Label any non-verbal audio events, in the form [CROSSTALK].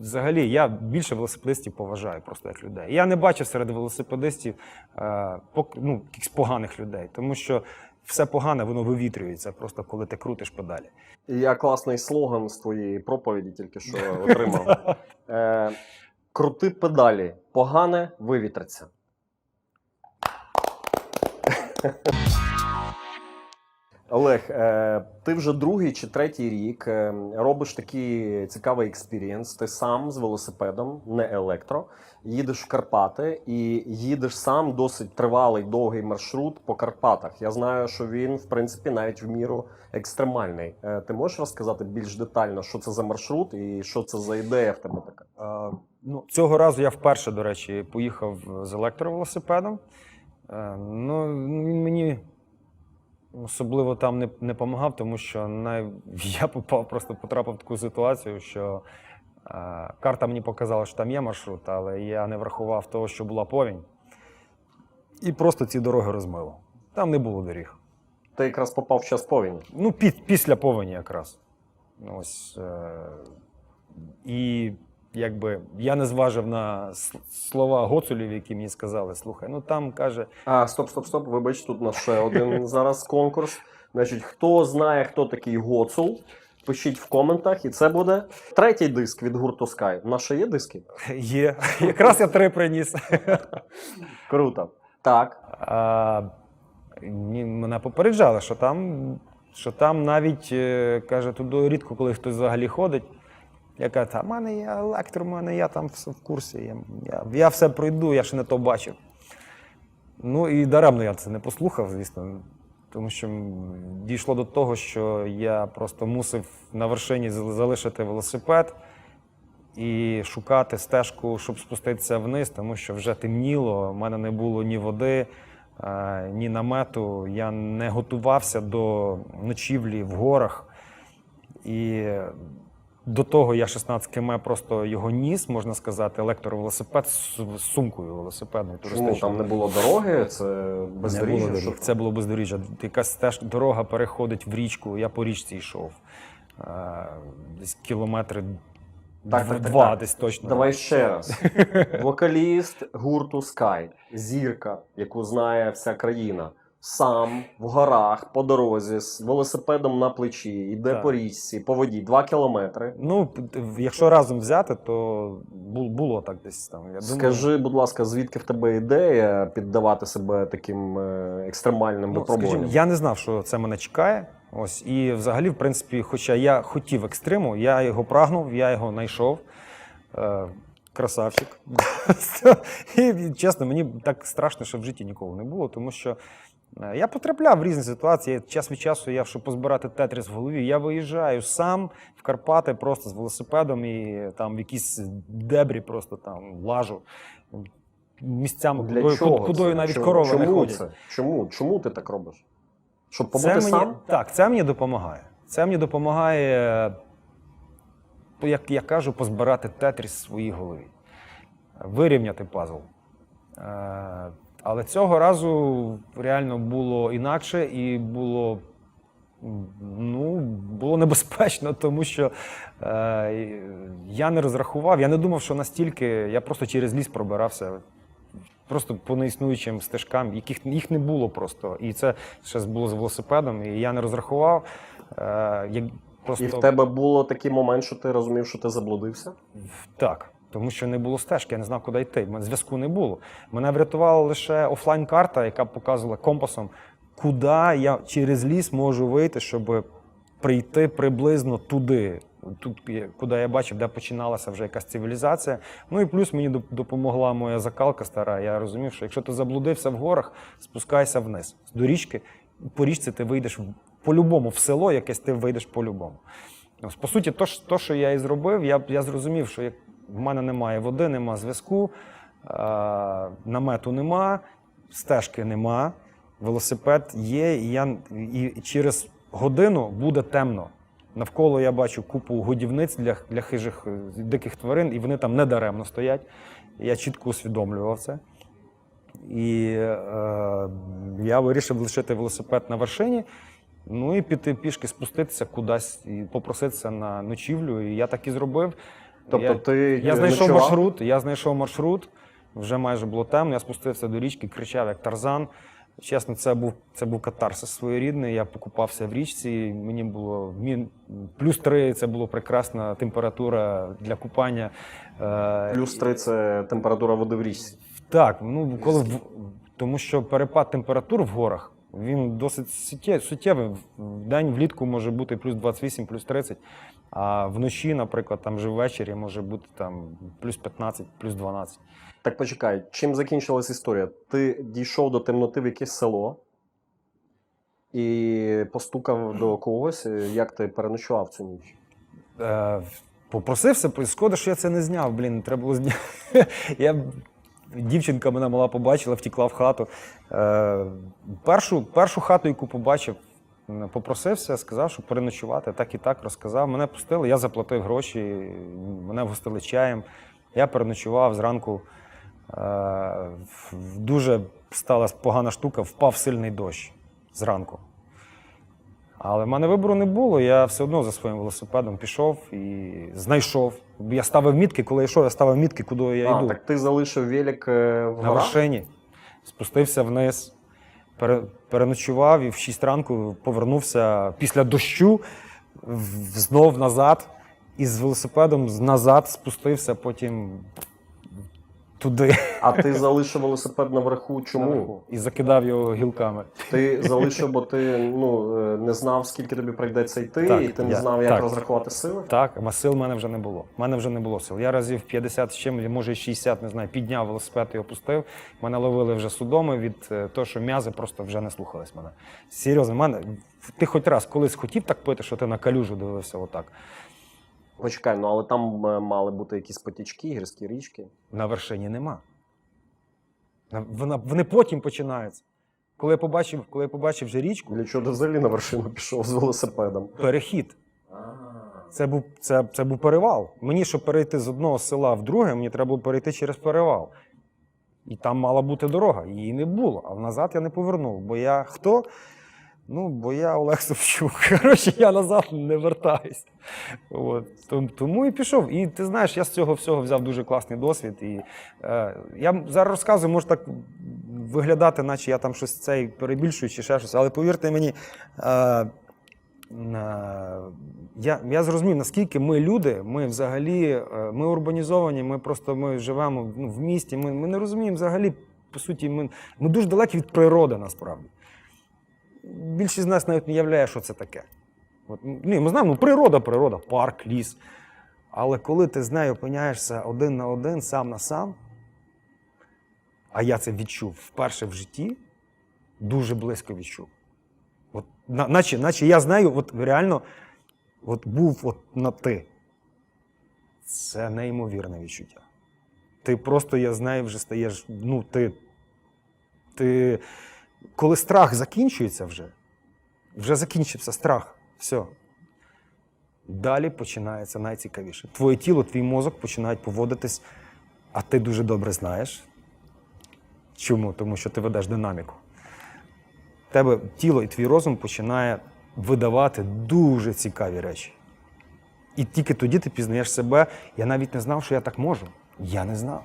взагалі я більше велосипедистів поважаю просто як людей. Я не бачив серед велосипедистів е, ну, якихось поганих людей, тому що все погане воно вивітрюється просто коли ти крутиш педалі. Я класний слоган з твоєї проповіді тільки що [LAUGHS] отримав. Е, крути педалі, погане вивітриться. Олег, е, ти вже другий чи третій рік е, робиш такий цікавий експірієнс. Ти сам з велосипедом, не електро, їдеш в Карпати і їдеш сам досить тривалий довгий маршрут по Карпатах. Я знаю, що він, в принципі, навіть в міру екстремальний. Е, Ти можеш розказати більш детально, що це за маршрут і що це за ідея в тебе така? Е, ну, цього разу я вперше, до речі, поїхав з електровелосипедом. Е, ну, він мені особливо там не, не допомагав, тому що най... [LAUGHS] я попав, просто потрапив в таку ситуацію, що е, карта мені показала, що там є маршрут, але я не врахував того, що була повінь. І просто ці дороги розмило. Там не було доріг. Ти якраз попав в час повені. Ну, під, після повені якраз. Ось, е, і якби я не зважив на слова Гоцулів, які мені сказали: слухай, ну там каже, А, стоп, стоп, стоп. Вибач, тут у нас ще один [LAUGHS] зараз конкурс. Значить, хто знає, хто такий Гоцул, пишіть в коментах, і це буде третій диск від гурту Sky. У нас ще є диски? [LAUGHS] є. Якраз я три приніс. [LAUGHS] Круто. Так. А, мене попереджали, що там, що там навіть е, каже, туди рідко, коли хтось взагалі ходить. Я кажу, та в мене є електро, в мене я там в курсі. Я, я, я все пройду, я ще не то бачив. Ну і даремно я це не послухав, звісно. Тому що дійшло до того, що я просто мусив на вершині залишити велосипед і шукати стежку, щоб спуститися вниз, тому що вже темніло, в мене не було ні води, е, ні намету. Я не готувався до ночівлі в горах. І до того я 16 км просто його ніс, можна сказати, електровелосипед з сумкою велосипедною Чому там не було дороги? Це Не було бездоріжжя? Це було бездоріжжя. Якась теж дорога переходить в річку. Я по річці йшов. Е, Десь кілометри так, так, два так. десь точно. Давай ще раз. [LAUGHS] Вокаліст гурту Sky, зірка, яку знає вся країна. Сам в горах по дорозі з велосипедом на плечі, йде Так. по річці, по воді 2 кілометри. Ну, т- якщо разом взяти, то бу- було так десь там. Я думаю, Скажи, будь ласка, звідки в тебе ідея піддавати себе таким е, екстремальним ну, випробуванням? я не знав, що це мене чекає. Ось і взагалі, в принципі, хоча я хотів екстриму, я його прагнув, я його знайшов. Е, красавчик. [LAUGHS] і чесно, мені так страшно, що в житті ніколи не було, тому що я потрапляв в різні ситуації. Час від часу, я, щоб позбирати тетріс в голові, я виїжджаю сам в Карпати просто з велосипедом і там в якісь дебрі просто там лажу. Місцями, Для кудою, чого кудою це? навіть чому, корови чому не ходять. Це? Чому? Чому ти так робиш? Щоб Це побути мені, сам? Так, це мені допомагає. Це мені допомагає, е, як я кажу, позбирати тетріс в своїй голові, вирівняти пазл. Але цього разу реально було інакше і було, ну, було небезпечно, [LAUGHS] тому що е, я не розрахував, я не думав, що настільки, я просто через ліс пробирався. Просто по неіснуючим стежкам, яких їх не було просто. І це ще було з велосипедом, і я не розрахував. Е, як просто І в тебе було такий момент, що ти розумів, що ти заблудився? так, тому що не було стежки, я не знав, куди йти. Зв'язку не було. Мене врятувала лише офлайн-карта, яка показувала компасом, куди я через ліс можу вийти, щоб прийти приблизно туди. Тут, куди я бачив, де починалася вже якась цивілізація. Ну і плюс мені допомогла моя закалка стара. Я розумів, що якщо ти заблудився в горах, спускайся вниз до річки. По річці ти вийдеш по-любому в село, якесь ти вийдеш по-любому. По суті, то, що я і зробив, я, я зрозумів, що як в мене немає води, нема зв'язку, е, намету нема, стежки нема, велосипед є, і, я, і через годину буде темно. Навколо я бачу купу годівниць для, для хижих е, диких тварин, і вони там не даремно стоять. Я чітко усвідомлював це. І е, я вирішив лишити велосипед на вершині, ну і піти пішки спуститися кудись і попроситися на ночівлю. І я так і зробив. Тобто я, ти я е, знайшов ночував? маршрут, я знайшов маршрут, вже майже було темно. Я спустився до річки, кричав як Тарзан. Чесно, це був, це був катарсис своєрідний. Я покупався в річці. Мені було мін, плюс три, це була прекрасна температура для купання. Е, Плюс 3 – це температура води в річці. Так, ну коли тому що перепад температур в горах він досить суттєвий. В день влітку може бути плюс 28, плюс 30, а вночі, наприклад, там вже ввечері може бути там плюс 15, плюс 12. Так почекай, чим закінчилась історія? Ти дійшов до темноти в якесь село і постукав до когось, е, як ти переночував цю ніч? Е, попросився, шкода, що я це не зняв. Блін, треба було зняти. [LAUGHS] Я... Дівчинка мене мала побачила, втікла в хату. Е, першу, першу хату, яку побачив, попросився, сказав, що переночувати. Так і так розказав. Мене пустили, я заплатив гроші, мене вгостили чаєм. Я переночував зранку. Е, дуже стала погана штука, впав сильний дощ зранку. Але в мене вибору не було. Я все одно за своїм велосипедом пішов і знайшов. Я ставив мітки, коли я йшов, я ставив мітки, куди я а, йду. так ти залишив велик е, в На вершині. Спустився вниз, переночував і в 6 ранку повернувся після дощу знов назад. І з велосипедом назад спустився потім туди. А ти залишив велосипед наверху. Чому? І закидав його гілками. Ти залишив, бо ти ну, е, не знав, скільки тобі прийдеться йти, Так, і ти не я- знав, як так. розрахувати сили? Так, а сил в мене вже не було. У мене вже не було сил. Я разів 50 з чим, може 60, не знаю, підняв велосипед і опустив. Мене ловили вже судоми від е, того, що м'язи просто вже не слухались мене. Серйозно, мене ти хоч раз колись хотів так пити, що ти на калюжу дивився отак. Почекай, ну але там е, мали бути якісь потічки, гірські річки. На вершині нема. На- Вона, вони потім починаються. Коли я побачив, коли я побачив вже річку, Для чого ти взагалі на вершину пішов з велосипедом? перехід. Це був, це, це був перевал. Мені, щоб перейти з одного села в друге, мені треба було перейти через перевал. І там мала бути дорога. Її не було. А назад я не повернув. Бо я хто? Ну, бо я Олег Совчук. [LAUGHS] Коротше, я назад не вертаюсь. От. Тому і пішов. І ти знаєш, я з цього всього взяв дуже класний досвід. І е, я зараз розказую, може так виглядати, наче я там щось цей перебільшую чи ще щось, але повірте мені. Е, Е, я, я зрозумів, наскільки ми люди, ми взагалі е, ми урбанізовані, ми просто ми живемо ну, в місті. Ми, ми не розуміємо взагалі, по суті, ми, ми дуже далекі від природи насправді. Більшість з нас навіть не являє, що це таке. От, ні, ми знаємо, ну, природа, природа, парк, ліс. Але коли ти з нею опиняєшся один на один, сам на сам, а я це відчув вперше в житті, дуже близько відчув. От, на- наче, наче я знаю, от реально от був от на ти. Це неймовірне відчуття. Ти просто, я знаю, вже стаєш. Ну, ти, ти, коли страх закінчується вже, вже закінчився страх. Все. Далі починається найцікавіше. Твоє тіло, твій мозок починають поводитись, а ти дуже добре знаєш. Чому? Тому що ти ведеш динаміку тебе тіло і твій розум починає видавати дуже цікаві речі. І тільки тоді ти пізнаєш себе. Я навіть не знав, що я так можу. Я не знав.